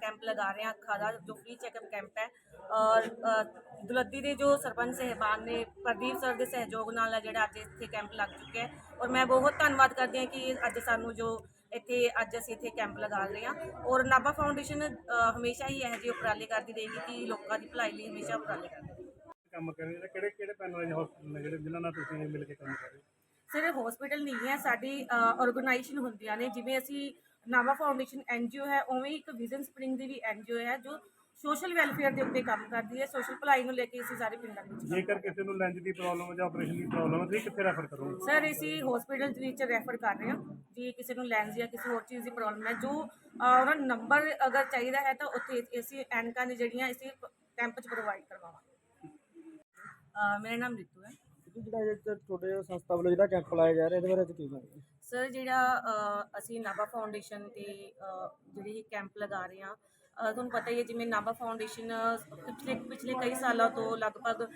Camp ਲਗਾ ਰਹੇ ਹਾਂ ਅੱਖਾਂ ਦਾ ਜੋ ਫ੍ਰੀ ਚੈੱਕਅਪ ਕੈਂਪ ਹੈ। ਔਰ ਦੁਲੱਦੀ ਦੇ ਜੋ ਸਰਪੰਚ ਸਹਿਬਾਨ ਨੇ ਪ੍ਰਦੀਪ ਸਰ ਦੇ ਸਹਿਯੋਗ ਨਾਲ ਜਿਹੜਾ ਅੱਜ ਇੱਥੇ ਕੈਂਪ ਲੱਗ ਚੁੱਕਿਆ ਹੈ। ਔਰ ਮੈਂ ਬਹੁਤ ਧੰਨਵਾਦ ਕਰਦੀ ਹਾਂ ਕਿ ਅੱਜ ਸਾਨੂੰ ਜੋ ਇੱਥੇ ਅੱਜ ਅਸੀਂ ਇੱਥੇ ਕੈਂਪ ਲਗਾ ਰਹੇ ਹਾਂ। ਔਰ ਨਾਭਾ ਫਾਊਂਡੇਸ਼ਨ ਹਮੇਸ਼ਾ ਹੀ ਇਹੋ ਜਿਹੇ ਉਪਰਾਲੇ ਕਰਦੀ ਰਹੇਗੀ ਕਿ ਲੋਕਾਂ ਦੀ ਭਲਾਈ ਲਈ ਹਮੇਸ਼ਾ ਉਪਰਾਲੇ ਕਰਦੀ ਕੰਮ ਕਰ ਰਹੇ ਨੇ ਕਿਹੜੇ ਕਿਹੜੇ ਪੈਨਲ ਹਸਪਤਾਲ ਨੇ ਜਿਹੜੇ ਜਿਨ੍ਹਾਂ ਨਾਲ ਤੁਸੀਂ ਮਿਲ ਕੇ ਕੰਮ ਕਰ ਰਹੇ ਹੋ? ਸਿਰਫ ਹਸਪੀਟਲ ਨਹੀਂ ਹੈ ਸਾਡੀ ਆਰਗੇਨਾਈਜੇਸ਼ਨ ਹੁੰਦੀਆਂ ਨੇ। ਜਿਵੇਂ ਅਸੀਂ ਨਾਵਾ ਫਾਊਂਡੇਸ਼ਨ ਐਨਜੀਓ ਹੈ ਉਵੇਂ ਹੀ ਇੱਕ ਵਿਜ਼ਨ ਸਪ੍ਰਿੰਗ ਦੀ ਵੀ ਐਨਜੀਓ ਹੈ ਜੋ ਸੋਸ਼ਲ ਵੈਲਫੇਅਰ ਦੇ ਉੱਤੇ ਕੰਮ ਕਰਦੀ ਹੈ ਸੋਸ਼ਲ ਭਲਾਈ ਨੂੰ ਲੈ ਕੇ ਅਸੀਂ ਸਾਰੇ ਪਿੰਡਾਂ ਵਿੱਚ ਜੇਕਰ ਕਿਸੇ ਨੂੰ ਲੈਂਜ ਦੀ ਪ੍ਰੋਬਲਮ ਜਾਂ ਆਪਰੇਸ਼ਨ ਦੀ ਪ੍ਰੋਬਲਮ ਹੈ ਤੁਸੀਂ ਕਿੱਥੇ ਰੈਫਰ ਕਰੋਗੇ? ਸਰ ਅਸੀਂ ਹਸਪੀਟਲ ਦੇ ਵਿੱਚ ਰੈਫਰ ਕਰ ਰਹੇ ਹਾਂ ਜੇ ਕਿਸੇ ਨੂੰ ਲੈਂਸ ਜਾਂ ਕਿਸੇ ਹੋਰ ਚੀਜ਼ ਦੀ ਪ੍ਰੋਬਲਮ ਹੈ ਜੋ ਉਹਨਾਂ ਨੰਬਰ ਅਗਰ ਚਾਹੀਦਾ ਹੈ ਤਾਂ ਉੱਥੇ ਅਸੀਂ ਐਨਕਾਂ ਨੇ ਜਿਹੜੀਆਂ ਅਸੀਂ ਕੈਂਪ 'ਚ ਪ੍ਰੋਵਾਈਡ ਕਰਵਾਵਾਂਗੇ। ਮੇਰਾ ਨਾਮ ਰਿਤੂ ਹੈ। ਜਿਹੜਾ ਤੁਹਾਡੇ ਸੰਸਥਾ ਵੱਲੋਂ ਜਿਹੜਾ ਕੈਂਪ ਲਾਇਆ ਜਾ ਰਿਹਾ ਇਹਦੇ ਬਾਰੇ ਅੱਜ ਕੀ ਕਹਾਂਗੇ ਸਰ ਜਿਹੜਾ ਅਸੀਂ ਨਾਭਾ ਫਾਊਂਡੇਸ਼ਨ ਤੇ ਅ, ਜਿਹੜੀ ਕੈਂਪ ਲਗਾ ਰਹੇ ਹਾਂ ਤੁਹਾਨੂੰ ਪਤਾ ਹੀ ਹੈ ਜਿਵੇਂ ਨਾਭਾ ਫਾਊਂਡੇਸ਼ਨ ਪਿਛਲੇ ਪਿਛਲੇ ਕਈ ਸਾਲਾਂ ਤੋਂ ਲਗਭਗ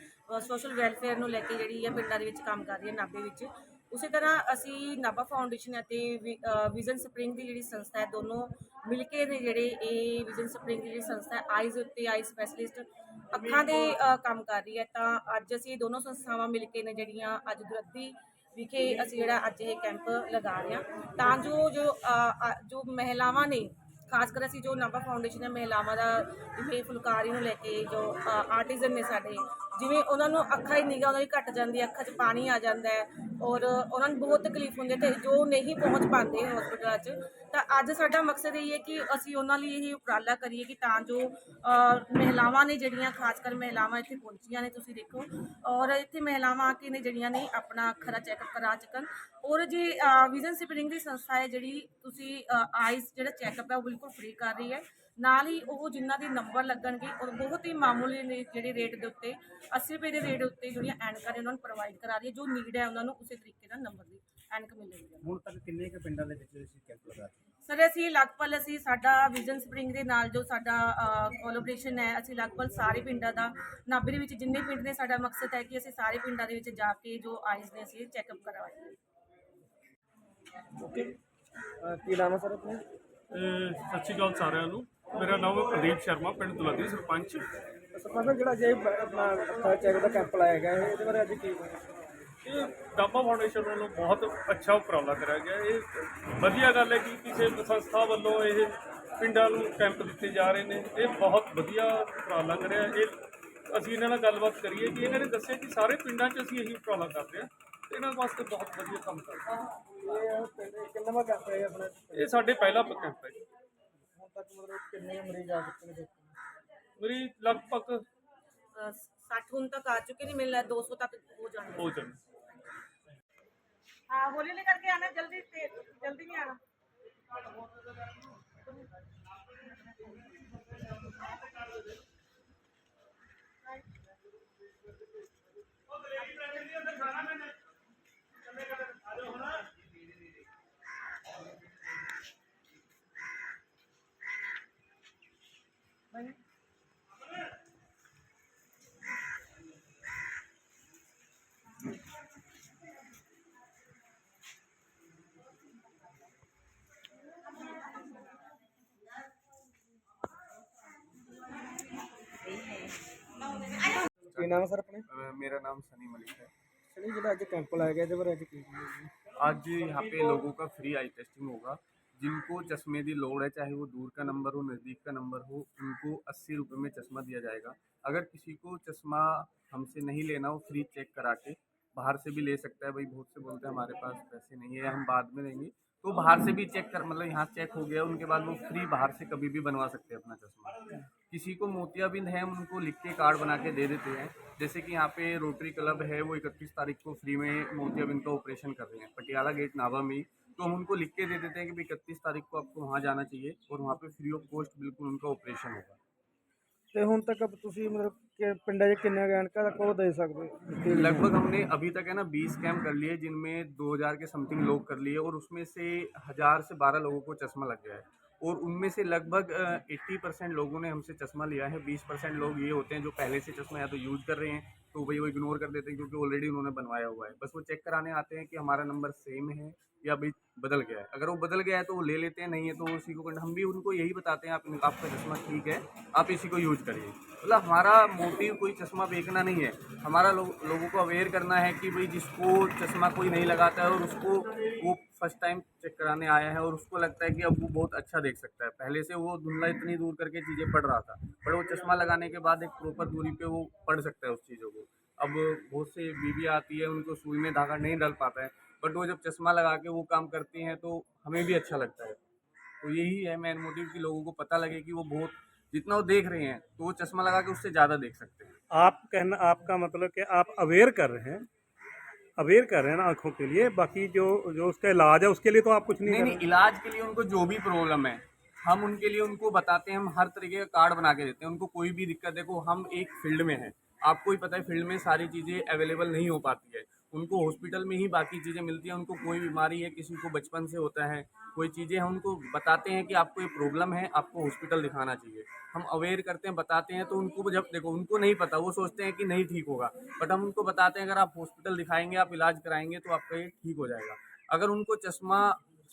ਸੋਸ਼ਲ ਵੈਲਫੇਅਰ ਨੂੰ ਲੈ ਕੇ ਜਿਹੜੀ ਹੈ ਪਿੰਡਾਂ ਦੇ ਵਿੱਚ ਕੰਮ ਕਰ ਰਹੀ ਹੈ ਨਾਭੇ ਵਿੱਚ। ਉਸੇ ਤਰ੍ਹਾਂ ਅਸੀਂ ਨਾਭਾ ਫਾਊਂਡੇਸ਼ਨ ਅਤੇ ਵਿਜ਼ਨ ਸਪ੍ਰਿੰਗ ਦੀ ਜਿਹੜੀ ਸੰਸਥਾ ਹੈ ਦੋਨੋਂ ਮਿਲ ਕੇ ਨੇ ਜਿਹੜੇ ਇਹ ਵਿਜ਼ਨ ਸਪ੍ਰਿੰਗ ਦੀ ਜਿਹੜੀ ਸੰਸਥਾ ਆਈਜ਼ ਉੱਤੇ ਆਈ ਸਪੈਸ਼ਲਿਸਟ ਅੱਖਾਂ ਦੇ ਕੰਮ ਕਰ ਰਹੀ ਹੈ। ਤਾਂ ਅੱਜ ਅਸੀਂ ਦੋਨੋਂ ਸੰਸਥਾਵਾਂ ਮਿਲ ਕੇ ਨੇ ਜਿਹੜੀਆਂ ਅੱਜ ਦੁਰੱਦੀ ਵਿਖੇ ਅਸੀਂ ਜਿਹੜਾ ਅੱਜ ਇਹ ਕੈਂਪ ਲਗਾ ਰਹੇ ਹਾਂ। ਤਾਂ ਜੋ ਜੋ ਜੋ ਮਹਿਲਾਵਾਂ ਨੇ, ਖਾਸ ਕਰ ਅਸੀਂ ਜੋ ਨਾਭਾ ਫਾਊਂਡੇਸ਼ਨ ਹੈ ਮਹਿਲਾਵਾਂ ਦਾ ਜਿਵੇਂ ਫੁਲਕਾਰੀ ਨੂੰ ਲੈ ਕੇ ਜੋ ਆਰਟਿਜ਼ਨ ਨੇ ਸਾਡੇ ਜਿਵੇਂ ਉਹਨਾਂ ਨੂੰ ਅੱਖਾਂ ਦੀ ਨਿਗਾਹ ਉਹਨਾਂ ਦੀ ਘਟ ਜਾਂਦੀ ਹੈ, ਅੱਖਾਂ 'ਚ ਪਾਣੀ ਆ ਜਾਂਦਾ ਹੈ ਔਰ ਉਹਨਾਂ ਨੂੰ ਬਹੁਤ ਤਕਲੀਫ ਹੁੰਦੀ ਹੈ ਤੇ ਜੋ ਨਹੀਂ ਪਹੁੰਚ ਪਾਉਂਦੇ ਹਸਪਤਾਲਾਂ 'ਚ, ਤਾਂ ਅੱਜ ਸਾਡਾ ਮਕਸਦ ਇਹ ਹੈ ਕਿ ਅਸੀਂ ਉਹਨਾਂ ਲਈ ਇਹ ਉਪਰਾਲਾ ਕਰੀਏ ਕਿ ਤਾਂ ਜੋ ਮਹਿਲਾਵਾਂ ਨੇ ਜਿਹੜੀਆਂ ਖਾਸ ਕਰ ਮਹਿਲਾਵਾਂ ਇੱਥੇ ਪਹੁੰਚੀਆਂ ਨੇ ਤੁਸੀਂ ਦੇਖੋ ਔਰ ਇੱਥੇ ਮਹਿਲਾਵਾਂ ਆ ਕੇ ਨੇ ਜਿਹੜੀਆਂ ਨੇ ਆਪਣਾ ਅੱਖਾਂ ਦਾ ਚੈੱਕਅਪ ਕਰਾ ਚੁੱਕਣ ਔਰ ਜੇ ਵਿਜ਼ਨ ਸਪਰਿੰਗ ਦੀ ਸੰਸਥਾ ਹੈ ਜਿਹੜੀ ਤੁਸੀਂ ਆਈਜ਼ ਜਿਹੜਾ ਚੈੱਕਅਪ ਹੈ ਉਹ ਬਿਲਕੁਲ ਫ੍ਰੀ ਕਰ ਰਹੀ ਹੈ। ਨਾਲ ਹੀ ਉਹ ਜਿਨ੍ਹਾਂ ਦੇ ਨੰਬਰ ਲੱਗਣਗੇ ਔਰ ਬਹੁਤ ਹੀ ਮਾਮੂਲੀ ਨੇ ਜਿਹੜੇ ਰੇਟ ਦੇ ਉੱਤੇ 80 ਰੁਪਏ ਦੇ ਰੇਟ ਉੱਤੇ ਜਿਹੜੀਆਂ ਐਨਕਾਂ ਨੇ ਉਹਨਾਂ ਨੂੰ ਪ੍ਰੋਵਾਈਡ ਕਰਾ ਰਹੀ ਹੈ ਜੋ ਨੀਡ ਹੈ ਉਹਨਾਂ ਨੂੰ ਉਸੇ ਤਰੀਕੇ ਨਾਲ ਨੰਬਰ ਦੀ ਐਨਕ ਮਿਲੇਗੀ। ਹੁਣ ਤੱਕ ਕਿੰਨੇ ਕੁ ਪਿੰਡਾਂ ਦੇ ਵਿੱਚ ਅਸੀਂ ਕੈਂਪ ਲਗਾ ਸਰ ਅਸੀਂ ਲਗਭਗ ਅਸੀਂ ਸਾਡਾ ਵਿਜ਼ਨ ਸਪਰਿੰਗ ਦੇ ਨਾਲ ਜੋ ਸਾਡਾ ਕੋਲੈਬੋਰੇਸ਼ਨ ਹੈ ਅਸੀਂ ਲਗਭਗ ਸਾਰੇ ਪਿੰਡਾਂ ਦਾ ਨਾਭੇ ਦੇ ਵਿੱਚ ਜਿੰਨੇ ਪਿੰਡ ਨੇ ਸਾਡਾ ਮਕਸਦ ਹੈ ਕਿ ਅਸੀਂ ਸਾਰੇ ਪਿੰਡਾਂ ਦੇ ਵਿੱਚ ਜਾ ਕੇ ਜੋ ਆਈਜ਼ ਨੇ ਅਸੀਂ ਚੈੱਕਅਪ ਕਰਵਾਈਏ। ਓਕੇ। ਕੀ ਨਾਮ ਹੈ ਸਰ ਆਪਣਾ? ਸਤਿ ਸ਼੍ਰੀ ਅਕਾਲ ਸਾਰਿਆਂ ਨੂੰ। ਮੇਰਾ ਨਾਮ ਪ੍ਰਦੀਪ ਸ਼ਰਮਾ ਪਿੰਡ ਦੁਲੱਦੀ ਸਰਪੰਚ। ਸਰਪੰਚ ਜਿਹੜਾ ਜੇ ਆਪਣਾ ਚੈੱਕ ਦਾ ਕੈਂਪ ਲਾਇਆ ਗਿਆ ਇਹਦੇ ਬਾਰੇ ਅੱਜ ਕੀ ਇਹ ਦਾਬਾ ਫਾਊਂਡੇਸ਼ਨ ਵੱਲੋਂ ਬਹੁਤ ਅੱਛਾ ਉਪਰਾਲਾ ਕਰਿਆ ਗਿਆ। ਇਹ ਵਧੀਆ ਗੱਲ ਹੈ ਕਿ ਕਿਸੇ ਸੰਸਥਾ ਵੱਲੋਂ ਇਹ ਪਿੰਡਾਂ ਨੂੰ ਕੈਂਪ ਦਿੱਤੇ ਜਾ ਰਹੇ ਨੇ। ਇਹ ਬਹੁਤ ਵਧੀਆ ਉਪਰਾਲਾ ਕਰਿਆ। ਇਹ ਅਸੀਂ ਇਹਨਾਂ ਨਾਲ ਗੱਲਬਾਤ ਕਰੀਏ ਕਿ ਇਹਨਾਂ ਨੇ ਦੱਸਿਆ ਕਿ ਸਾਰੇ ਪਿੰਡਾਂ 'ਚ ਅਸੀਂ ਇਹੀ ਉਪਰਾਲਾ ਕਰਦੇ ਹਾਂ ਇਹਨਾਂ ਵਾਸਤੇ ਬਹੁਤ ਵਧੀਆ ਕੰਮ ਕਰਦੇ ਹਾਂ। ਇਹ ਪਿੰਡ ਕਿੰਨਾ ਕੈਂਪ ਹੈ ਆਪਣਾ? ਇਹ ਸਾਡੇ ਪਹਿਲਾ ਕੈਂਪ ਹੈ मरीज़ लगभग साठ तक आ चुके नहीं मिल रहा दो सौ तक हो जाना। हो जाना। हाँ होली लेकर के आना जल्दी जल्दी में आना। Thank you. ਕੀ ਨਾਮ ਹੈ ਸਰ ਆਪਣੇ अ, मेरा नाम सनी मलिक है ਸਣੀ ਜਿਹੜਾ ਅੱਜ ਕੈਂਪ ਲਾਇਆ ਗਿਆ ਇਹਦੇ ਬਾਰੇ ਅੱਜ ਕੀ ਕਹਾਂਗੇ आज यहाँ पे लोगों का फ्री आई टेस्टिंग होगा जिनको चश्मे की लोड़ है चाहे वो दूर का नंबर हो नज़दीक का नंबर हो उनको अस्सी रुपये में चश्मा दिया जाएगा अगर किसी को चश्मा हमसे नहीं लेना हो फ्री चेक करा के बाहर से भी ले सकता है भाई बहुत से बोलते हैं हमारे पास पैसे नहीं है हम बाद में देंगे तो बाहर से भी चेक कर मतलब यहाँ चेक हो गया उनके बाद वो फ्री बाहर से कभी भी बनवा सकते हैं अपना चश्मा किसी को मोतियाबिंद है हम उनको लिख के कार्ड बना के दे देते हैं जैसे कि यहाँ पे रोटरी क्लब है वो इकतीस तारीख को फ्री में मोतियाबिंद का ऑपरेशन कर रहे हैं पटियाला गेट नाभा में ही तो हम उनको लिख के दे देते हैं कि भाई इकतीस तारीख को आपको वहाँ जाना चाहिए और वहाँ पे फ्री ऑफ कॉस्ट बिल्कुल उनका ऑपरेशन होगा ਤੇ ਹੁਣ ਤੱਕ ਤੁਸੀਂ ਮਤਲਬ ਕਿ ਪਿੰਡਾਂ 'ਚ ਕਿੰਨੇ ਗੈਨਕਾਂ ਤੱਕ ਉਹ ਦੇ ਸਕਦੇ ਹੋ लगभग हमने अभी तक है ना बीस कैंप कर लिए जिनमें दो हज़ार के समथिंग लोग कर लिए और उसमें से हज़ार से बारह लोगों को चश्मा लग गया है और उनमें से लगभग एट्टी परसेंट लोगों ने हमसे चश्मा लिया है। बीस परसेंट लोग ये होते हैं जो पहले से चश्मा या तो यूज़ कर रहे हैं तो भाई वो इग्नोर कर देते हैं क्योंकि ऑलरेडी उन्होंने बनवाया हुआ है। बस वो चेक कराने आते हैं कि हमारा नंबर सेम है या भाई बदल गया है। अगर वो बदल गया है तो वो ले लेते हैं नहीं है तो उसी को हम भी उनको यही बताते हैं आप आपका चश्मा ठीक है आप इसी को यूज़ करिए। मतलब हमारा मोटिव कोई चश्मा बेचना नहीं है। हमारा लो, लोगों को अवेयर करना है कि भाई जिसको चश्मा कोई नहीं लगाता है और उसको वो फ़र्स्ट टाइम चेक कराने आया है और उसको लगता है कि अब वो बहुत अच्छा देख सकता है। पहले से वो धुंधला इतनी दूर करके चीज़ें पढ़ रहा था, पर वो चश्मा लगाने के बाद एक प्रॉपर दूरी पे वो पढ़ सकता है उस चीज़ों को। अब बहुत से बीवी आती है, उनको सुई में धागा नहीं डल पाता है बट वो जब चश्मा लगा के वो काम करती हैं तो हमें भी अच्छा लगता है। तो यही है मेन मोटिव कि लोगों को पता लगे कि वो बहुत, जितना वो देख रहे हैं तो वो चश्मा लगा के उससे ज़्यादा देख सकते हैं। आप कहना, आपका मतलब कि आप अवेयर कर रहे हैं अवेयर कर रहे हैं ना आँखों के लिए बाकी जो जो उसका इलाज है उसके लिए तो आप कुछ नहीं नहीं नहीं इलाज के लिए उनको जो भी प्रॉब्लम है हम उनके लिए उनको बताते हैं हम हर तरीके का कार्ड बना के देते हैं उनको कोई भी दिक्कत देखो हम एक फ़ील्ड में हैं आपको ही पता है फ़ील्ड में सारी चीज़ें अवेलेबल नहीं हो पाती है। उनको हॉस्पिटल में ही बाकी चीज़ें मिलती हैं, उनको कोई बीमारी है, किसी को बचपन से होता है, कोई चीज़ें हम उनको बताते हैं कि आपको ये प्रॉब्लम है, आपको हॉस्पिटल दिखाना चाहिए। हम अवेयर करते हैं, बताते हैं तो उनको जब देखो, उनको नहीं पता, वो सोचते हैं कि नहीं ठीक होगा बट हम उनको बताते हैं, अगर आप हॉस्पिटल दिखाएँगे, आप इलाज कराएँगे तो आपका ये ठीक हो जाएगा। अगर उनको चश्मा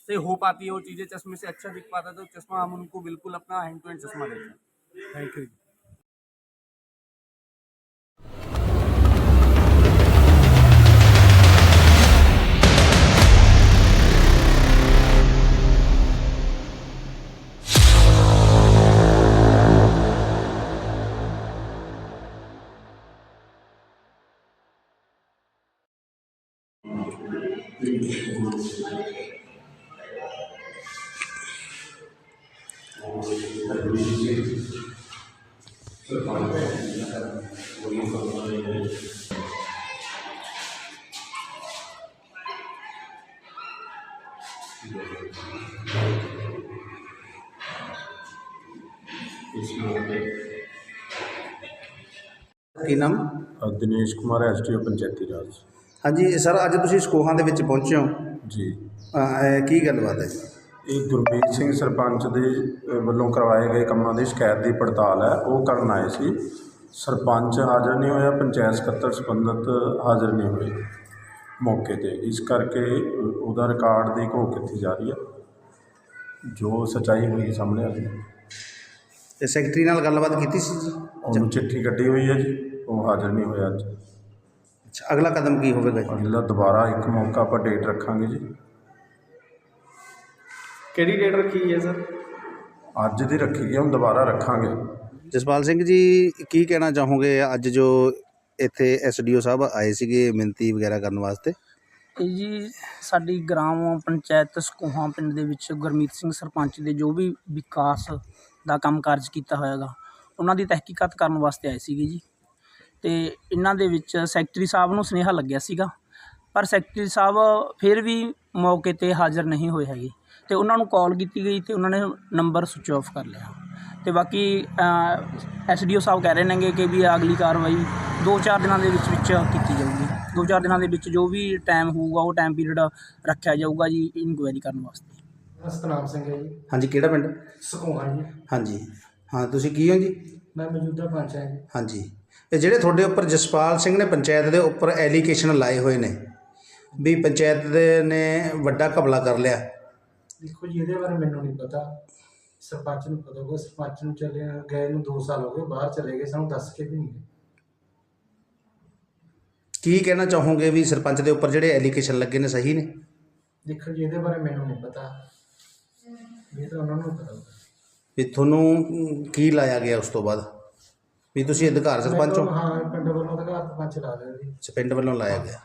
से हो पाती है, वो चीज़ें चश्मे से अच्छा दिख पाता है तो चश्मा हम उनको बिल्कुल अपना हैंड टू हैंड चश्मा देते हैं। थैंक यू ਕੀ ਨਾਮ? ਦਿਨੇਸ਼ ਕੁਮਾਰ ਐਸਡੀਓ ਪੰਚਾਇਤੀ ਰਾਜ। ਹਾਂਜੀ ਸਰ ਅੱਜ ਤੁਸੀਂ ਸਕੋਹਾਂ ਦੇ ਵਿੱਚ ਪਹੁੰਚੇ ਹੋ। ਜੀ। ਅਹ, ਇਹ ਕੀ ਗੱਲਬਾਤ ਹੈ? ਇਹ ਗੁਰਮੀਤ ਸਿੰਘ ਸਰਪੰਚ ਦੇ ਵੱਲੋਂ ਕਰਵਾਏ ਗਏ ਕੰਮਾਂ ਦੀ ਸ਼ਿਕਾਇਤ ਦੀ ਪੜਤਾਲ ਹੈ। ਉਹ ਕਰਨ ਆਏ ਸੀ। ਸਰਪੰਚ ਹਾਜ਼ਰ ਨਹੀਂ ਹੋਇਆ ਪੰਚਾਇਤ ਸਕੱਤਰ ਸੰਬੰਧਤ ਹਾਜ਼ਰ ਨਹੀਂ ਹੋਏ ਮੌਕੇ ਤੇ। ਇਸ ਕਰਕੇ ਉਹਦਾ ਰਿਕਾਰਡ ਦੀ ਘੋਖ ਕੀਤੀ ਜਾ ਰਹੀ ਹੈ। ਜੋ ਸਚਾਈ ਹੋਈ ਸਾਹਮਣੇ ਆ ਰਹੀ ਹੈ। ਤੇ ਸੈਕਟਰੀ ਨਾਲ ਗੱਲਬਾਤ ਕੀਤੀ ਸੀ ਜੀ? ਉਹਨੂੰ ਚਿੱਠੀ ਕੱਢੀ ਹੋਈ ਹੈ ਜੀ। ਉਹ ਹਾਜ਼ਰ ਨਹੀਂ ਹੋਇਆ ਅੱਜ। ਅੱਛਾ ਅਗਲਾ ਕਦਮ ਕੀ ਹੋਵੇਗਾ ਜੀ? ਅਗਲਾ ਦੁਬਾਰਾ ਇੱਕ ਮੌਕਾ ਆਪਾਂ ਡੇਟ ਰੱਖਾਂਗੇ ਜੀ। ਕਿਹੜੀ ਡੇਟ ਰੱਖੀ ਹੈ ਸਰ ਅੱਜ ਦੀ ਰੱਖੀ ਗਈ ਹੁਣ ਦੁਬਾਰਾ ਰੱਖਾਂਗੇ। ਜਸਪਾਲ ਸਿੰਘ ਜੀ ਕੀ ਕਹਿਣਾ ਚਾਹੋਗੇ ਅੱਜ ਜੋ ਇੱਥੇ ਐਸਡੀਓ ਸਾਹਿਬ ਆਏ ਸੀਗੇ ਮਿੰਤੀ ਵਗੈਰਾ ਕਰਨ ਵਾਸਤੇ? ਇਹ ਜੀ ਸਾਡੀ ਗ੍ਰਾਮ ਪੰਚਾਇਤ ਸਕੂਹਾਂ ਪਿੰਡ ਦੇ ਵਿੱਚ ਗੁਰਮੀਤ ਸਿੰਘ ਸਰਪੰਚ ਦੇ ਜੋ ਵੀ ਵਿਕਾਸ ਦਾ ਕੰਮ ਕਾਰਜ ਕੀਤਾ ਹੋਇਆਗਾ ਉਹਨਾਂ ਦੀ ਤਹਿਕੀਕਾਤ ਕਰਨ ਵਾਸਤੇ ਆਏ ਸੀਗੇ ਜੀ। ਤੇ ਇਹਨਾਂ ਦੇ ਵਿੱਚ ਸੈਕਟਰੀ ਸਾਹਿਬ ਨੂੰ ਸੁਨੇਹਾ ਲੱਗਿਆ ਸੀਗਾ ਪਰ ਸੈਕਟਰੀ ਸਾਹਿਬ ਫਿਰ ਵੀ ਮੌਕੇ ਤੇ ਹਾਜ਼ਰ ਨਹੀਂ ਹੋਏ ਹੈਗੇ। ਤੇ ਉਹਨਾਂ ਨੂੰ ਕਾਲ ਕੀਤੀ ਗਈ ਤੇ ਉਹਨਾਂ ਨੇ ਨੰਬਰ ਸੁਚ ਆਫ ਕਰ ਲਿਆ। ਤੇ ਬਾਕੀ ਐਸਡੀਓ ਸਾਹਿਬ ਕਹਿ ਰਹੇ ਨੇਗੇ ਕਿ ਵੀ ਅਗਲੀ ਕਾਰਵਾਈ 2-4 ਦਿਨਾਂ ਦੇ ਵਿੱਚ ਵਿੱਚ ਕੀਤੀ ਜਾਊਗੀ। 2-4 ਦਿਨਾਂ ਦੇ ਵਿੱਚ ਜੋ ਵੀ ਟਾਈਮ ਹੋਊਗਾ ਉਹ ਟਾਈਮ ਪੀਰੀਅਡ ਰੱਖਿਆ ਜਾਊਗਾ ਜੀ ਇਨਕੁਆਇਰੀ ਕਰਨ ਵਾਸਤੇ। ਸਤਨਾਮ ਸਿੰਘ ਹੈ ਜੀ। ਹਾਂਜੀ ਕਿਹੜਾ ਪਿੰਡ? ਸਕੂਹਾ ਜੀ ਹਾਂਜੀ। ਹਾਂ ਤੁਸੀਂ ਕੀ ਹੋ ਜੀ? ਮੈਂ ਮੌਜੂਦਾ ਪੰਚ ਹਾਂ ਜੀ। ਹਾਂਜੀ। ਇਹ ਜਿਹੜੇ ਤੁਹਾਡੇ ਉੱਪਰ ਜਸਪਾਲ ਸਿੰਘ ਨੇ ਪੰਚਾਇਤ ਦੇ ਉੱਪਰ ਐਲੀਗੇਸ਼ਨ ਲਾਏ ਹੋਏ ਨੇ ਵੀ ਪੰਚਾਇਤ ਦੇ ਨੇ ਵੱਡਾ ਘਪਲਾ ਕਰ ਲਿਆ। ਦੇਖੋ ਜੀ ਇਹਦੇ ਬਾਰੇ ਮੈਨੂੰ ਨਹੀਂ ਪਤਾ। ਸਰਪੰਚ ਨੂੰ ਪਤਾ ਹੋਊਗਾ। ਸਰਪੰਚ ਨੂੰ ਚੱਲੇ ਗਏ ਨੂੰ 2 ਸਾਲ ਹੋ ਗਏ ਬਾਹਰ ਚਲੇ ਗਏ ਸਾਨੂੰ ਦੱਸ ਕੇ ਵੀ ਨਹੀਂ ਗਏ। ਕੀ ਕਹਿਣਾ ਚਾਹੋਗੇ ਵੀ ਸਰਪੰਚ ਦੇ ਉੱਪਰ ਜਿਹੜੇ ਐਲੀਗੇਸ਼ਨ ਲੱਗੇ ਨੇ ਸਹੀ ਨੇ? ਦੇਖੋ ਜੀ ਇਹਦੇ ਬਾਰੇ ਮੈਨੂੰ ਨਹੀਂ ਪਤਾ। ਇਹ ਤਾਂ ਉਹਨਾਂ ਨੂੰ ਪਤਾ ਹੋਊਗਾ। ਵੀ ਤੁਹਾਨੂੰ ਕੀ ਲਾਇਆ ਗਿਆ ਉਸ ਤੋਂ ਬਾਅਦ? ਵੀ ਤੁਸੀਂ ਅਧਿਕਾਰ ਸਰਪੰਚ ਹੋ? ਹਾਂ ਪਿੰਡ ਵੱਲੋਂ ਤਾਂ ਘਰ ਪੰਚ ਲਾ ਦਿਓ ਜੀ। ਪਿੰਡ ਵੱਲੋਂ ਲਾਇਆ ਗਿਆ।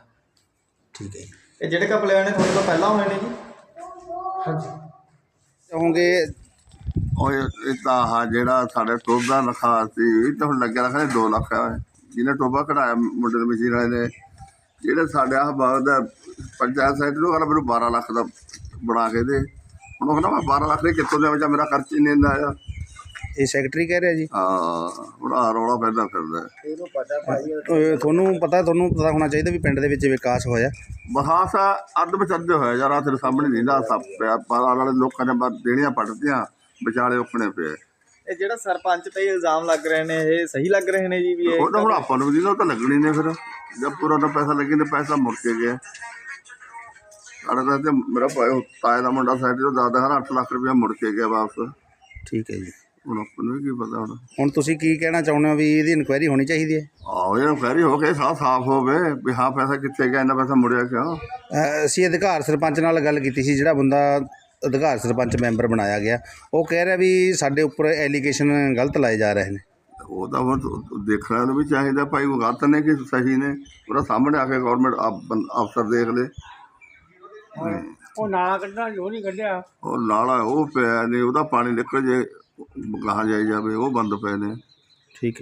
ਠੀਕ ਹੈ ਜੀ। ਇਹ ਜਿਹੜੇ ਕਪਲੇ ਆਏ ਨੇ ਤੁਹਾਡੇ ਤੋਂ ਪਹਿਲਾਂ ਹੋਏ ਨੇ ਜੀ। ਹਾਂਜੀ। ਚਾਹੋਗੇ ਉਹ ਇਹ ਤਾਂ ਆਹ ਜਿਹੜਾ ਸਾਡੇ ਟੋਬਾ ਰਖਾ ਸੀ ਇਹ ਤਾਂ ਹੁਣ ਲੱਗਿਆ ਰੱਖਿਆ 2 ਲੱਖ ਹੈ ਜਿਹਨੇ ਟੋਬਾ ਕਢਾਇਆ ਮੁੰਡੇ ਦੇ ਮਸ਼ੀਨ ਵਾਲੇ ਨੇ ਜਿਹੜੇ ਸਾਡੇ ਆਹ ਬਾਗ ਦਾ ਪੰਚਾਇਤ ਸਾਈਡ ਨੂੰ ਕਹਿੰਦਾ ਮੈਨੂੰ 12 ਲੱਖ ਦਾ ਬਣਾ ਕੇ ਦੇ। ਹੁਣ ਉਹ ਕਹਿੰਦਾ ਮੈਂ 12 ਲੱਖ ਦੇ ਕਿੱਥੋਂ ਦੇਵਾਂ ਜਾਂ ਮੇਰਾ ਖਰਚ ਹੀ ਨਹੀਂ ਇੰਨਾ ਆਇਆ। ਇਹ ਸੈਕਟਰੀ ਕਹਿ ਰਿਹਾ ਜੀ। ਹਾਂ ਹੁਣ ਆਹ ਰੌਲਾ ਪੈਦਾ ਫਿਰਦਾ। ਅਹ, ਤੁਹਾਨੂੰ ਪਤਾ ਤੁਹਾਨੂੰ ਪਤਾ ਹੋਣਾ ਚਾਹੀਦਾ ਵੀ ਪਿੰਡ ਦੇ ਵਿੱਚ ਵਿਕਾਸ ਹੋਇਆ। ਬਹਾਸਾ ਅੱਧ ਅੱਧੇ ਹੋਇਆ ਯਾਰ ਆ ਤੇਰੇ ਸਾਹਮਣੇ ਨਹੀਂ ਦਾ ਸਭ ਪਿਆ ਪਰ ਆਹ ਵਾਲੇ ਲੋਕਾਂ ਨੇ ਬਾਤ ਦੇਣੀਆਂ ਪੜਦੀਆਂ ਵਿਚਾਲੇ ਔਕਣੇ ਪਏ। ਇਹ ਜਿਹੜਾ ਸਰਪੰਚ ਤੇ ਇਲਜ਼ਾਮ ਲੱਗ ਰਹੇ ਨੇ ਇਹ ਸਹੀ ਲੱਗ ਰਹੇ ਨੇ ਜੀ ਵੀ ਇਹ ਉਹ ਤਾਂ ਹੁਣ ਆਪਾਂ ਨੂੰ ਵੀ ਉਹ ਤਾਂ ਲੱਗਣੀ ਨੇ ਫਿਰ। ਜਦ ਪੂਰਾ ਦਾ ਪੈਸਾ ਲੱਗੇ ਤੇ ਪੈਸਾ ਮੁੜ ਕੇ ਗਿਆ। ਸਾਡਾ ਤਾਂ ਤੇ ਮੇਰਾ ਭਾਈ ਤਾਏ ਦਾ ਮੁੰਡਾ ਸਾਈਡ ਤੋਂ ਦਾਦਾ 8 ਲੱਖ ਰੁਪਇਆ ਮੁੜ ਕੇ ਗਿਆ ਵਾਪਸ। ਠੀਕ ਹੈ ਜੀ। ਹੁਣ ਆਪਾਂ ਨੂੰ ਵੀ ਕੀ ਪਤਾ ਹੁਣ। ਹੁਣ ਤੁਸੀਂ ਕੀ ਕਹਿਣਾ ਚਾਹੁੰਦੇ ਹੋ ਵੀ ਇਹਦੀ ਇਨਕੁਆਇਰੀ ਹੋਣੀ ਚਾਹੀਦੀ ਹੈ? ਆਹੋ ਇਹ ਫੈਰੀ ਹੋ ਕੇ ਸਾਫ਼ ਸਾਫ਼ ਹੋਵੇ ਵੀ ਹਾਂ ਪੈਸਾ ਕਿੱਥੇ ਗਿਆ ਇੰਨਾ ਪੈਸਾ ਮੁੜਿਆ ਕਿਉਂ? ਅਸੀਂ ਅਧਿਕਾਰ ਸਰਪੰਚ ਨਾਲ ਗੱਲ ਕੀਤੀ ਸੀ ਜਿਹੜਾ ਬੰਦਾ ਅਧਿਕਾਰ ਸਰਪੰਚ ਮੈਂਬਰ ਬਣਾਇਆ ਗਿਆ ਉਹ ਕਹਿ ਰਿਹਾ ਵੀ ਸਾਡੇ ਉੱਪਰ ਐਲੀਗੇਸ਼ਨ ਗਲਤ ਲਾਏ ਜਾ ਰਹੇ ਨੇ। ਉਹ ਤਾਂ ਹੁਣ ਦੇਖਣਾ ਨੂੰ ਵੀ ਚਾਹੀਦਾ ਭਾਈ ਉਹ ਗਲਤ ਨੇ ਕਿ ਸਹੀ ਨੇ? ਉਹਦਾ ਸਾਹਮਣੇ ਆ ਕੇ ਗਵਰਨਮੈਂਟ ਅਫਸਰ ਦੇਖ ਲੇ। ਉਹ ਨਾਲਾ ਕੱਢਣਾ ਜੋ ਨਹੀਂ ਕੱਢਿਆ। ਉਹ ਨਾਲਾ ਉਹ ਪਿਆ ਨੇ ਉਹਦਾ ਪਾਣੀ ਨਿਕਲ ਜੇ। ਗਾਹਾਂ ਜਾਈ ਜਾਵੇ ਉਹ ਬੰਦ ਪਏ ਨੇ। ਠੀਕ ਹੈ।